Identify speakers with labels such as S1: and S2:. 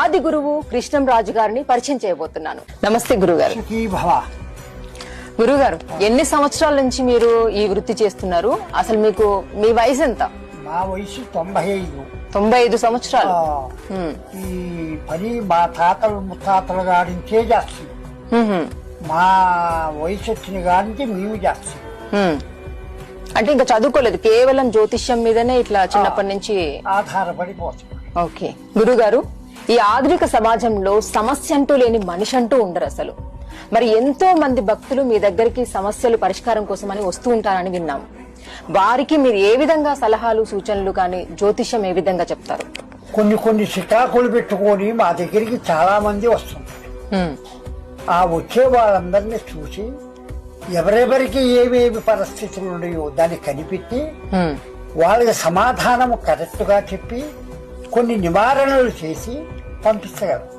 S1: ఆది గురువు కృష్ణం రాజు గారిని పరిచయం చేయబోతున్నాను. నమస్తే గురుగారు. గురుగారు ఎన్ని సంవత్సరాల నుంచి మీరు ఈ వృత్తి చేస్తున్నారు? అసలు మీకు మీ వయసు ఎంత?
S2: నా వయసు తొంభై ఐదు
S1: తొంభై ఐదు సంవత్సరాలు.
S2: ఈ పని మా తాతలు ముత్తాతల
S1: హ్మ్, హ్మ్,
S2: మా వయసు వచ్చిన గారించి మేము చేస్తాం.
S1: అంటే ఇంకా చదువుకోలేదు కేవలం జ్యోతిష్యం మీదనే ఇట్లా చిన్నప్పటి నుంచి
S2: ఆధారపడిపోతాం
S1: ఓకే. గురుగారు ఈ ఆధునిక సమాజంలో సమస్య అంటూ లేని మనిషి అంటూ ఉండరు అసలు. మరి ఎంతో మంది భక్తులు మీ దగ్గరికి సమస్యలు పరిష్కారం కోసమని వస్తూ ఉంటారని విన్నాం. వారికి మీరు ఏ విధంగా సలహాలు సూచనలు కానీ జ్యోతిష్యం ఏ విధంగా చెప్తారు?
S2: కొన్ని కొన్ని సికాకులు పెట్టుకొని మా దగ్గరికి చాలా మంది
S1: హ్మ్,
S2: ఆ వచ్చే వాళ్ళందరినీ చూసి ఎవరెవరికి ఏమేమి పరిస్థితులు ఉన్నాయో దాన్ని కనిపెట్టి వాళ్ళకి సమాధానం కరెక్ట్గా చెప్పి కొన్ని నివారణలు చేసి Tá no.